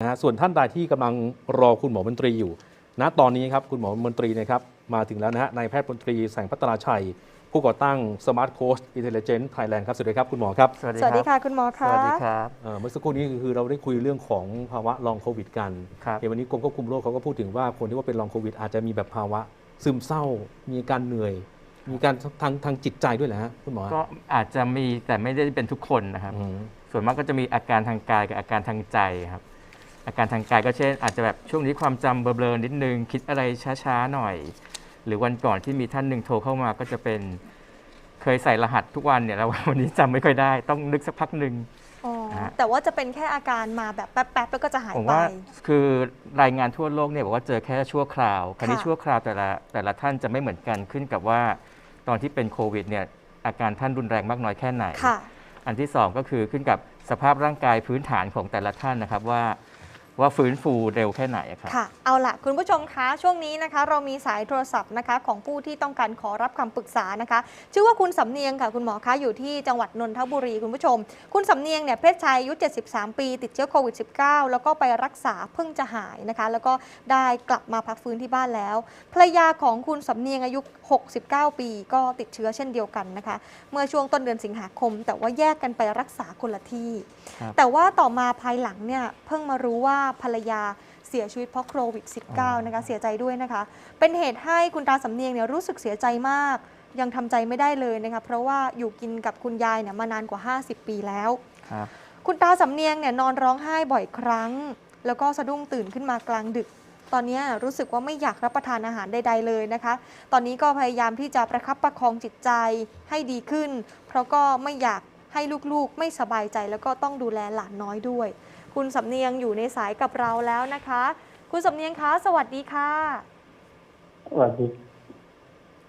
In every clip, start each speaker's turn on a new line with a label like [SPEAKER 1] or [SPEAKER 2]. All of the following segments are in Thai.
[SPEAKER 1] นะฮะส่วนท่านใดที่กำลังรอคุณหมอมนตรีอยู่ณตอนนี้ครับคุณหมอมนตรีนะครับมาถึงแล้วนะฮะนายแพทย์มนตรีแสงพัฒนาชัย ผู้ก่อตั้ง Smart Coach Intelligent Thailand ครับ สวัสดีครับ คุณหมอครับ
[SPEAKER 2] สวัสดี
[SPEAKER 3] สวัสดี
[SPEAKER 2] ค
[SPEAKER 3] ค่ะ
[SPEAKER 2] รับ
[SPEAKER 3] คุณหมอ
[SPEAKER 2] ส
[SPEAKER 3] คะ
[SPEAKER 2] วัสดีครับ
[SPEAKER 1] เอ่อเมื่อสักครู่นี้คือเราได้คุยเรื่องของภาวะลองโควิดกัน
[SPEAKER 2] ครับ
[SPEAKER 1] เดี๋ยววันนี้กรมควบคุมโรคเขาก็พูดถึงว่าคนที่ว่าเป็นลองโควิด อาจจะมีแบบภาวะซึมเศร้า มีอาการเหนื่อย มีการทางทางจิตใจด้วยแหละฮะคุณหมอ
[SPEAKER 2] ก็อาจจะมีแต่ไม่ได้เป็นทุกคนนะครับ
[SPEAKER 1] อืม
[SPEAKER 2] ส่วนมากก็จะมีอาการทางกายกับอาการทางใจครับ อาการทางกายก็เช่น อาจจะแบบช่วงนี้ความจำเบลอๆนิดนึง คิดอะไรช้าๆหน่อย หรือวันก่อนที่มีท่านหนึ่งโทรเข้ามาก็จะเป็นเคยใส่รหัสทุกวันเนี่ยแล้ววันนี้จำไม่ค่อยได้ ต้องนึกสักพักหนึ่ง
[SPEAKER 3] อ๋อ
[SPEAKER 2] ฮะ
[SPEAKER 3] แต่ว่าจะเป็นแค่อาการมาแบบแป๊บๆแล้วก็จะหาย
[SPEAKER 2] ผม
[SPEAKER 3] ไป
[SPEAKER 2] ว่าคือรายงานทั่วโลกเนี่ยบอกว่าเจอแค่ชั่วคราวคราวนี้
[SPEAKER 3] ค่ะ
[SPEAKER 2] ชั่วคราวแต่ละแต่ละท่านจะไม่เหมือนกันขึ้นกับว่า ตอนที่เป็นโควิดเนี่ยอาการท่านรุนแรงมากน้อยแค่ไหน
[SPEAKER 3] ค่ะ
[SPEAKER 2] อันที่ 2 ก็คือขึ้นกับสภาพร่างกายพื้นฐานของแต่ละท่านนะครับว่า ว่าฟื้นฟูเร็วแค่ไหนอะครับ
[SPEAKER 3] ค่ะ เอาล่ะคุณผู้ชมคะช่วงนี้นะคะ เรามีสายโทรศัพท์นะคะของผู้ที่ต้องการขอรับคำปรึกษานะคะ ชื่อว่าคุณสำเนียงค่ะคุณหมอคะอยู่ที่จังหวัดนนทบุรีคุณผู้ชม คุณสำเนียงเนี่ยเพศชายอายุ 73 ปี ติดเชื้อโควิด -19 แล้วก็ไปรักษาเพิ่งจะหายนะคะ แล้วก็ได้กลับมาพักฟื้นที่บ้านแล้วภรรยาของคุณสำเนียงอายุ 69 ปี ก็ติดเชื้อเช่นเดียวกันนะคะ เมื่อช่วงต้นเดือนสิงหาคม แต่ว่าแยกกันไปรักษาคนละที่
[SPEAKER 2] ครับ
[SPEAKER 3] แต่ว่าต่อมาภายหลังเนี่ยเพิ่งมารู้ว่าภรรยาเสียชีวิตเพราะโควิด
[SPEAKER 2] อ๋อ
[SPEAKER 3] -19 นะคะเสียใจด้วยนะคะ เป็นเหตุให้คุณตาสำเนียงเนี่ยรู้สึกเสียใจมาก ยังทำใจไม่ได้เลยนะคะเพราะว่าอยู่กินกับคุณยายเนี่ยมานานกว่า 50 ปีแล้ว
[SPEAKER 2] ครับ
[SPEAKER 3] คุณตาสำเนียงเนี่ยนอนร้องไห้บ่อยครั้ง แล้วก็สะดุ้งตื่นขึ้นมากลางดึก ตอนนี้รู้สึกว่าไม่อยากรับประทานอาหารใดๆเลยนะคะ ตอนนี้ก็พยายามที่จะประคับประคองจิตใจให้ดีขึ้น เพราะก็ไม่อยากให้ลูกๆ ไม่สบายใจแล้วก็ต้องดูแลหลานน้อยด้วย คุณสำเนียงอยู่ในสายกับเราแล้วนะคะ คุณสำเนียงคะสวัสดีค่ะ
[SPEAKER 4] สวัสดี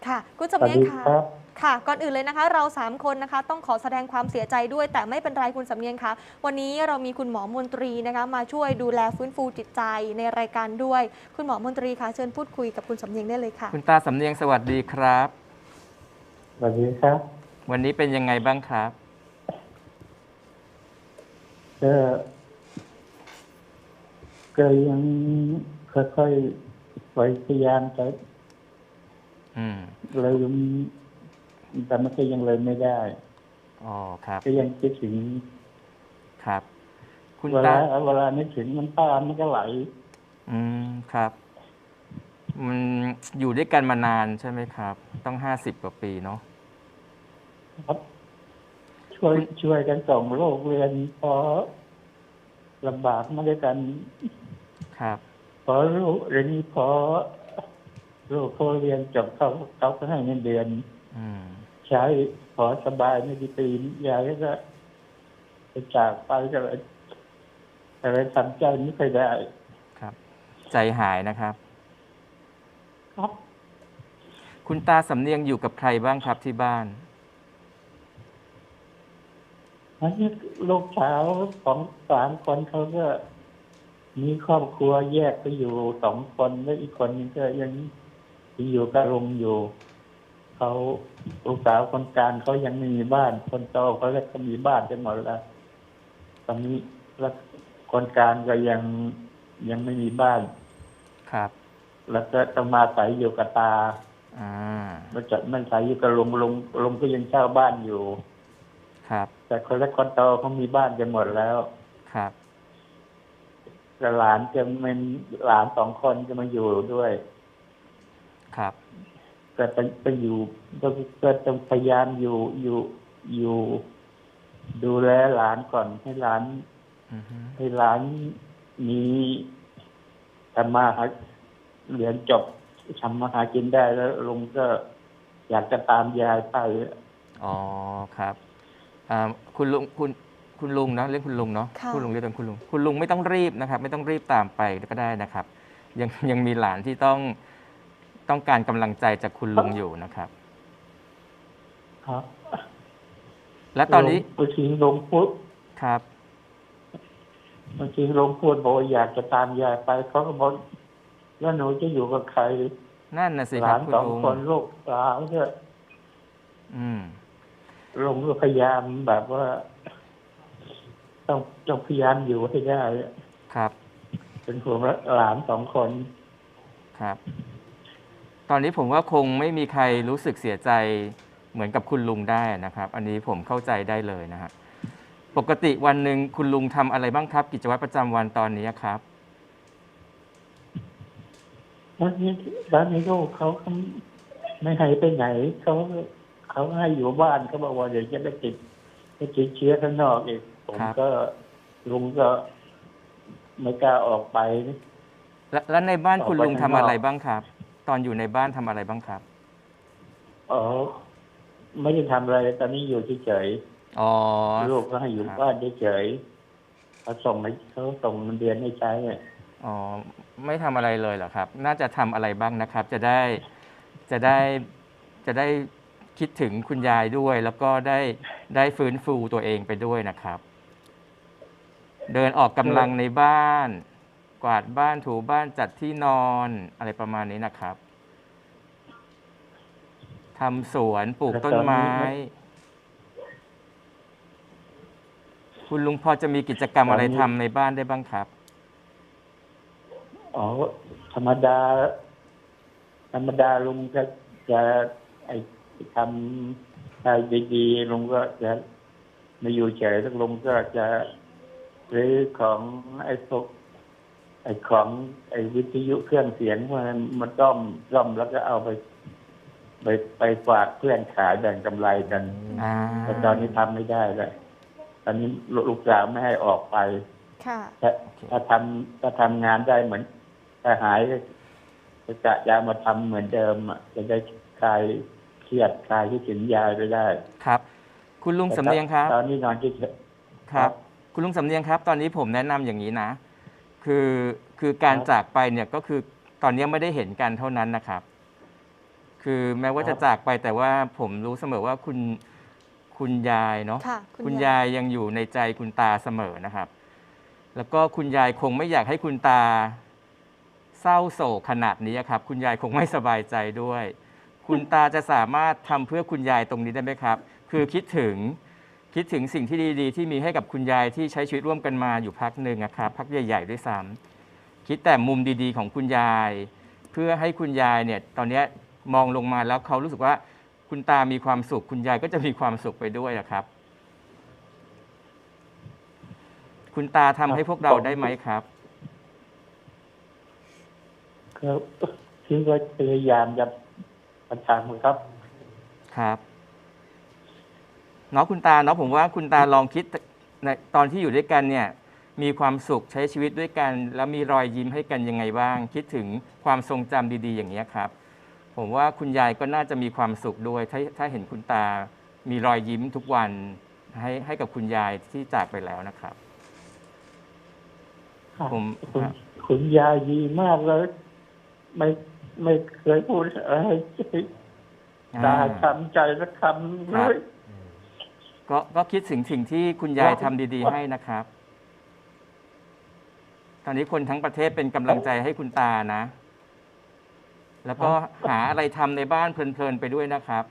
[SPEAKER 3] ค่ะ คุณ
[SPEAKER 4] ส
[SPEAKER 3] สำ
[SPEAKER 4] วัส
[SPEAKER 3] เนียง
[SPEAKER 4] ดี
[SPEAKER 3] ค่ะ
[SPEAKER 4] ครับ
[SPEAKER 3] ค่ะ ก่อนอื่นเลยนะคะ เรา 3 คนนะคะ ต้องขอแสดงความเสียใจด้วย แต่ไม่เป็นไรคุณสำเนียงคะวันนี้เรามีคุณหมอมนตรีนะคะ มาช่วยดูแลฟื้นฟูจิตใจในรายการด้วย คุณหมอมนตรีคะเชิญพูดคุยกับคุณสำเนียงได้เลยค่ะ
[SPEAKER 2] คุณตาสำเนียงสวัสดีครับ
[SPEAKER 4] สวัสดีครับ
[SPEAKER 2] วันนี้เป็นยังไงบ้างครับ
[SPEAKER 4] ก็ ก็ยังค่อยๆพยายามจะ
[SPEAKER 2] อืม
[SPEAKER 4] เลยมแต่มันก็ยังเลยไม่ได้
[SPEAKER 2] อ๋อครับ
[SPEAKER 4] ก็ยังคิดถึง
[SPEAKER 2] ครับ คุณ
[SPEAKER 4] เว
[SPEAKER 2] ตา
[SPEAKER 4] ลาเวลานึกถึงมันำตามันก็ไหล
[SPEAKER 2] อืมครับ มันอยู่ด้วยกันมานานใช่ไหมครับ ต้องห้าสิบกว่าปีเนาะ
[SPEAKER 4] ครับ ช่วยช่วยกันส่งโลกเรียนพอลำบากมาด้วยกัน
[SPEAKER 2] ครับ
[SPEAKER 4] พอลูกเรียนนี้พอลูกเขาเรียนจบเขาเขาก็ให้เงินเดือน
[SPEAKER 2] อืม
[SPEAKER 4] ใช้พอสบายไม่กี่ปียายก็ไปจากไปก็เลยอะไรทำใจไม่ค่อยได้
[SPEAKER 2] ครับ ใจหายนะครับ
[SPEAKER 4] ครับ
[SPEAKER 2] คุณตาสำเนียงอยู่กับใครบ้างครับที่บ้าน
[SPEAKER 4] อันนี้ลูกสาวของสามคนเขาก็ มีครอบครัวแยกไปอยู่สองคนแล้วอีกคนนึงก็ยังอยู่กับลุงอยู่เขาลูกสาวคนกลางเขายังไม่มีบ้าน คนโตเขาแล้วก็มีบ้านกันหมดแล้วตอนนี้แล้วคนกลางก็ยังยังไม่มีบ้าน
[SPEAKER 2] ครับ
[SPEAKER 4] แล้วก็ต้องมาใส่อยู่กับตา
[SPEAKER 2] อ่า
[SPEAKER 4] แล้วจะไม่ใส่อยู่กับลุงลุงลุงก็ยังเช่าบ้านอยู่
[SPEAKER 2] ครับ
[SPEAKER 4] แต่คนเล็กคนโตเขามีบ้านกันหมดแล้ว
[SPEAKER 2] ครับ
[SPEAKER 4] แต่หลานจะเป็นหลานสองคนจะมาอยู่ด้วย
[SPEAKER 2] ครับ
[SPEAKER 4] แต่ไปไปอยู่ก็ก็ต้องพยายามอยู่อยู่อยู่ ดูแลหลานก่อนให้หลาน
[SPEAKER 2] อือฮึ
[SPEAKER 4] ให้หลานมีทำมาหาเรียนจบทำมาหากินได้แล้วลุงก็อยากจะตามยายไป
[SPEAKER 2] อ๋อครับอ่าคุณลุงคุณ คุณลุงนะเรียกคุณลุงเนาะ
[SPEAKER 3] ค่ะ
[SPEAKER 2] คุณลุงเรียกเป็นคุณลุงคุณลุงไม่ต้องรีบนะครับ ไม่ต้องรีบตามไปก็ได้นะครับ ยังยังมีหลานที่ต้องต้องการกำลังใจจากคุณลุงอยู่นะครับ
[SPEAKER 4] ครับ
[SPEAKER 2] และตอนนี้
[SPEAKER 4] บางทีลุงพูด
[SPEAKER 2] ครับ
[SPEAKER 4] บางทีลุงพูดบอกว่าอยากจะตามยายไปเขาก็บอกแล้วหนูจะอยู่กับใคร
[SPEAKER 2] นั่นนะสิ
[SPEAKER 4] ห
[SPEAKER 2] ครั
[SPEAKER 4] ลา
[SPEAKER 2] บ
[SPEAKER 4] น
[SPEAKER 2] คุณ
[SPEAKER 4] สอง
[SPEAKER 2] ลุง
[SPEAKER 4] คนลูกสาวเนี่ย
[SPEAKER 2] อืม
[SPEAKER 4] ลุงก็พยายามแบบว่า ต้องต้องพยายามอยู่ให้ได้
[SPEAKER 2] ครับ
[SPEAKER 4] เป็นห่วงหลานสองคน
[SPEAKER 2] ครับ ตอนนี้ผมว่าคงไม่มีใครรู้สึกเสียใจเหมือนกับคุณลุงได้นะครับ อันนี้ผมเข้าใจได้เลยนะฮะปกติวันหนึ่งคุณลุงทำอะไรบ้างครับ กิจวัตรประจำวันตอนนี้ครับ
[SPEAKER 4] แล้วนี้แล้วนี้ลูกเขาเขาไม่ให้ไปไหนเขาเขาให้อยู่บ้านเขาบอกว่าเดี๋ยวจะไปติดไปติดเชื้อข้างนอกอีก ผม
[SPEAKER 2] ครับ
[SPEAKER 4] ก็ลุงก็ไม่กล้าออกไป
[SPEAKER 2] แล้วแล้วในบ้านคุณ
[SPEAKER 4] ออกไป
[SPEAKER 2] ลุงทำ
[SPEAKER 4] ข้างนอก
[SPEAKER 2] อะไรบ้างครับ ตอนอยู่ในบ้านทำอะไรบ้างครับ
[SPEAKER 4] อ๋อ ไม่ได้ทำอะไรตอนนี้อยู่เฉย
[SPEAKER 2] อ๋อ
[SPEAKER 4] ๆลูกก็ให้อยู่
[SPEAKER 2] ครับ
[SPEAKER 4] บ้านเฉยๆเขาส่งให้เขาส่งเงินเดือนให้ใช้อะ
[SPEAKER 2] อ๋อไม่ทำอะไรเลยเหรอครับ น่าจะทำอะไรบ้างนะครับ จะได้จะได้จะได้คิดถึงคุณยายด้วย แล้วก็ได้ได้ฟื้นฟูตัวเองไปด้วยนะครับ เดินออกกำลังในบ้าน กวาดบ้านถูบ้านจัดที่นอนอะไรประมาณนี้นะครับทำสวนปลูกต้นไม้ คุณลุงพอจะมีกิจกรรมอะไรทำในบ้านได้บ้างครับ
[SPEAKER 4] อ๋อ ธรรมดา ธรรมดาลุงจะจะไอทำอะไรดีๆลุงก็จะไม่อยู่เฉยแล้วลุงก็จะ ซื้อของไอ้พวกไอ้ของไอ้วิทยุเครื่องเสียงมันมันต้อมร่อมแล้วก็เอาไป ไปไปฝากเพื่อนขายแบ่งกำไรกัน
[SPEAKER 2] อ่า
[SPEAKER 4] แต่ตอนนี้ทำไม่ได้เลยตอนนี้ลูกสาวไม่ให้ออกไป
[SPEAKER 3] ค่ะ
[SPEAKER 4] ถ้าถ้าทำถ้าทำงานได้เหมือนถ้าหายก็จะจะมาทำเหมือนเดิมอะจะได้คลายเครียดคลายที่ถึงยายไปได้
[SPEAKER 2] ครับ คุณลุงสำเนียงครับ
[SPEAKER 4] ตอนนี้นอนเฉย
[SPEAKER 2] ครับ คุณลุงสำเนียงครับ ตอนนี้ผมแนะนำอย่างนี้นะ คือคือการ
[SPEAKER 4] ครับ
[SPEAKER 2] จากไปเนี่ยก็คือตอนนี้ไม่ได้เห็นกันเท่านั้นนะครับ คือแม้ว่า
[SPEAKER 4] ค
[SPEAKER 2] จะ
[SPEAKER 4] รับ
[SPEAKER 2] จากไปแต่ว่าผมรู้เสมอว่าคุณคุณยายเนาะ
[SPEAKER 3] ค่ะ
[SPEAKER 2] คุณยายยังอยู่ในใจคุณตาเสมอนะครับ แล้วก็คุณยายคงไม่อยากให้คุณตาเศร้าโศกขนาดนี้ครับ คุณยายคงไม่สบายใจด้วย คุณตาจะสามารถทำเพื่อคุณยายตรงนี้ได้ไหมครับ คือคิดถึง คิดถึงสิ่งที่ดีๆ ที่มีให้กับคุณยายที่ใช้ชีวิตร่วมกันมาอยู่พักหนึ่งอะครับพักใหญ่ๆด้วยซ้ำคิดแต่มุมดีๆ ของคุณยาย เพื่อให้คุณยายเนี่ยตอนเนี้ยมองลงมาแล้วเขารู้สึกว่าคุณตามีความสุข คุณยายก็จะมีความสุขไปด้วยนะครับ คุณตาทำให้พวกเราได้ไหมครับ
[SPEAKER 4] ๆก็คือว่าพยายามจะประทำครับ
[SPEAKER 2] ครับ เนาะคุณตาเนาะผมว่าคุณตาลองคิดในตอนที่อยู่ด้วยกันเนี่ยมีความสุขใช้ชีวิตด้วยกัน แล้วมีรอยยิ้มให้กันยังไงบ้าง คิดถึงความทรงจำดีๆ อย่างนี้ยครับ ผมว่าคุณยายก็น่าจะมีความสุขด้วยถ้าถ้าเห็นคุณตา มีรอยยิ้มทุกวันให้ให้กับคุณยายที่จากไปแล้วนะครับผม
[SPEAKER 4] คุณคุณยายดีมากเลย ไม่ไม่เคยพูดอะไรตาทำใจและคำเลย
[SPEAKER 2] ก็ก็คิดถึงสิ่งที่คุณยายทำดีๆ ให้นะครับ ตอนนี้คนทั้งประเทศเป็นกำลังใจให้คุณตานะ แล้วก็หาอะไรทำในบ้านเพลินๆไปด้วยนะครับ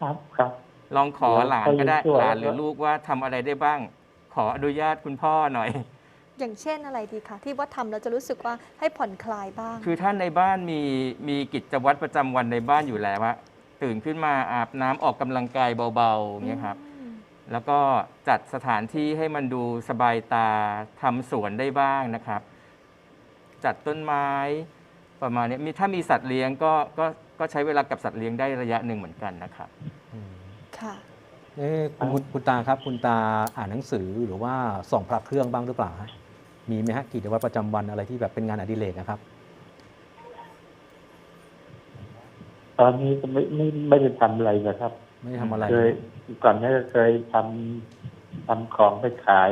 [SPEAKER 4] ครับครับ
[SPEAKER 2] ลองขอหลานก็ได้
[SPEAKER 4] แล้วก็ยังช่วย
[SPEAKER 2] หลานหรือลูกว่าทำอะไรได้บ้าง ขออนุญาตคุณพ่อหน่อย
[SPEAKER 3] อย่างเช่นอะไรดีคะที่ว่าทำแล้วจะรู้สึกว่าให้ผ่อนคลายบ้าง
[SPEAKER 2] คือท่านในบ้านมีมีกิจวัตรประจำวันในบ้านอยู่แล้วว่า ตื่นขึ้นมาอาบน้ำออกกำลังกายเบาๆอย่างเงี้ยครับ
[SPEAKER 3] อืม
[SPEAKER 2] แล้วก็จัดสถานที่ให้มันดูสบายตาทำสวนได้บ้างนะครับ จัดต้นไม้ประมาณนี้มีถ้ามีสัตว์เลี้ยงก็ก็ก็ใช้เวลากับสัตว์เลี้ยงได้ระยะหนึ่งเหมือนกันนะครับ
[SPEAKER 3] ค่ะ
[SPEAKER 1] เอ๊ะคุณคุณคุณตาครับ คุณตาอ่านหนังสือหรือว่าส่องพระเครื่องบ้างหรือเปล่าฮะมีไหมฮะกิจวัตรประจำวันอะไรที่แบบเป็นงานอดิเรกนะครับ
[SPEAKER 4] ตอนนี้ก็ไม่ไม่ไม่ได้ทำอะไรนะครับ
[SPEAKER 1] ไม่ได้ทำอะไร
[SPEAKER 4] เคยก่อนหน้าก็เคยทำทำของไปขาย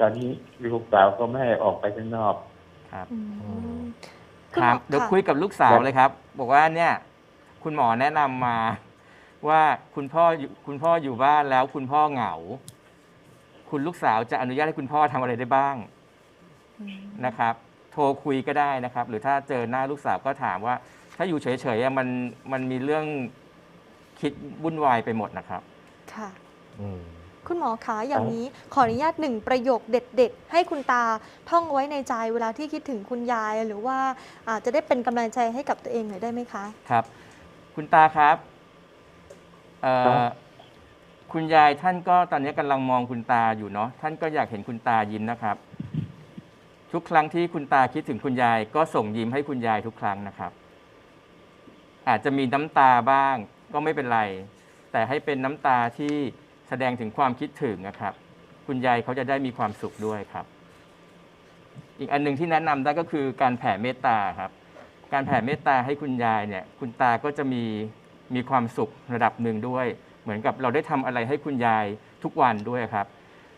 [SPEAKER 4] ตอนนี้ลูกสาวก็ไม่ให้ออกไปข้างนอก
[SPEAKER 2] ครับ
[SPEAKER 3] อืม
[SPEAKER 2] ถาม
[SPEAKER 3] ณหอ
[SPEAKER 2] เดี๋ยวะคุยกับลูกสาวเลยครับ บอกว่าเนี่ย คุณหมอแนะนำมา ว่าคุณพ่ออยู่คุณพ่ออยู่บ้านแล้วคุณพ่อเหงา คุณลูกสาวจะอนุญาตให้คุณพ่อทำอะไรได้บ้าง
[SPEAKER 3] อืม
[SPEAKER 2] นะครับ โทรคุยก็ได้นะครับ หรือถ้าเจอหน้าลูกสาวก็ถามว่า ถ้าอยู่เฉยๆอะมันมันมีเรื่องคิดวุ่นวายไปหมดนะครับ
[SPEAKER 3] ค่ะ
[SPEAKER 1] อืม
[SPEAKER 3] คุณหมอคะอย่างนี้ขออนุญาตหนึ่งประโยคเด็ด ๆ ให้คุณตาท่องไว้ในใจเวลาที่คิดถึงคุณยาย หรือว่าอาจจะได้เป็นกำลังใจให้กับตัวเองหน่อยได้ไหมคะ
[SPEAKER 2] ครับ คุณตาครับเอ่อ
[SPEAKER 4] ครับ
[SPEAKER 2] คุณยายท่านก็ตอนนี้กำลังมองคุณตาอยู่เนาะท่านก็อยากเห็นคุณตายิ้มนะครับ ทุกครั้งที่คุณตาคิดถึงคุณยาย ก็ส่งยิ้มให้คุณยายทุกครั้งนะครับ อาจจะมีน้ำตาบ้างก็ไม่เป็นไร แต่ให้เป็นน้ำตาที่แสดงถึงความคิดถึงนะครับ คุณยายเขาจะได้มีความสุขด้วยครับ อีกอันหนึ่งที่แนะนำได้ก็คือการแผ่เมตตาครับ การแผ่เมตตาให้คุณยายเนี่ย คุณตาก็จะมีมีความสุขระดับหนึ่งด้วย เหมือนกับเราได้ทำอะไรให้คุณยายทุกวันด้วยครับ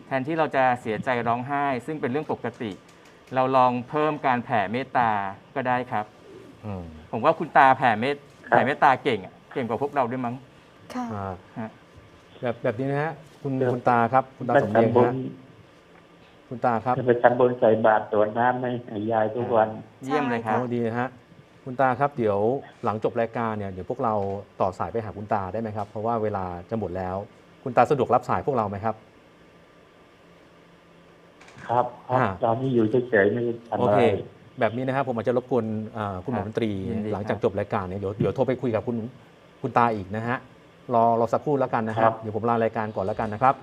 [SPEAKER 2] แทนที่เราจะเสียใจร้องไห้ ซึ่งเป็นเรื่องปกติ เราลองเพิ่มการแผ่เมตตาก็ได้ครับ
[SPEAKER 1] อืม
[SPEAKER 2] ผมว่าคุณตาแผ่เมต
[SPEAKER 4] ครับ
[SPEAKER 2] แผ่เมตตาเก่งอะเก่งกว่าพวกเราด้วยมั้ง
[SPEAKER 3] ค่ะ
[SPEAKER 1] อ่า
[SPEAKER 2] ฮะ
[SPEAKER 1] แบบแบบนี้นะฮะคุณคุณตาครับ คุณตา
[SPEAKER 4] ไป
[SPEAKER 1] สมเนียง
[SPEAKER 4] ทำบุญ
[SPEAKER 1] ฮะคุณตาครับ
[SPEAKER 4] ไปทำบุญใส่บาตรตรวจน้ำให้ยายทุกวัน
[SPEAKER 2] เยี่ยมเลยครับ
[SPEAKER 1] โอ้ดีนะฮะคุณตาครับเดี๋ยวหลังจบรายการเนี่ยเดี๋ยวพวกเราต่อสายไปหาคุณตาได้ไหมครับ เพราะว่าเวลาจะหมดแล้ว คุณตาสะดวกรับสายพวกเราไหมครับ
[SPEAKER 4] ครับครับ
[SPEAKER 1] อ่า
[SPEAKER 4] ตอนนี้อยู่เฉยๆไม่ได้ทำ
[SPEAKER 1] โอ
[SPEAKER 4] อะไร
[SPEAKER 1] เค แบบนี้นะครับผมอาจจะรบกวนอ่าคุณหมอ
[SPEAKER 2] ครับ
[SPEAKER 1] มนตรี
[SPEAKER 2] ยินดี
[SPEAKER 1] หลังจาก
[SPEAKER 2] ครับ
[SPEAKER 1] จบรายการเนี่ยเดี๋ยวเดี๋ยวโทรไปคุยกับคุณคุณตาอีกนะฮะรอรอสักครู่แล้วกันนะค
[SPEAKER 4] ค
[SPEAKER 1] รั
[SPEAKER 4] รับบ
[SPEAKER 1] เดี๋ยวผมลารายการก่อนแล้วกันนะครับ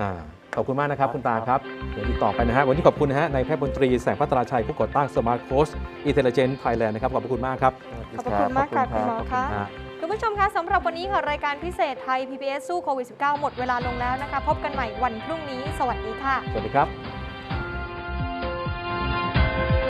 [SPEAKER 1] อ่าขอบคุณมากนะครับคุณตาครับ เดี๋ยวติดต่อไปนะฮะวันนี้ขอบคุณนะฮะนายแพทย์บนตรีแสงพัฒนาชัยผู้ก่อตั้ง Smart Coach Intelligent Thailand นะครับขอบพระคุณมากครับ
[SPEAKER 3] ขอบพระคุณมากค่ะคุณหมอคะ
[SPEAKER 1] อ่า
[SPEAKER 3] คุณผู้ชมคะสำหรับวันนี้ค่ะรายการพิเศษไทย PBS สู้โควิด -19 หมดเวลาลงแล้วนะคะ พบกันใหม่วันพรุ่งนี้ สวัสดีค่ะ
[SPEAKER 1] สวัสดีครับ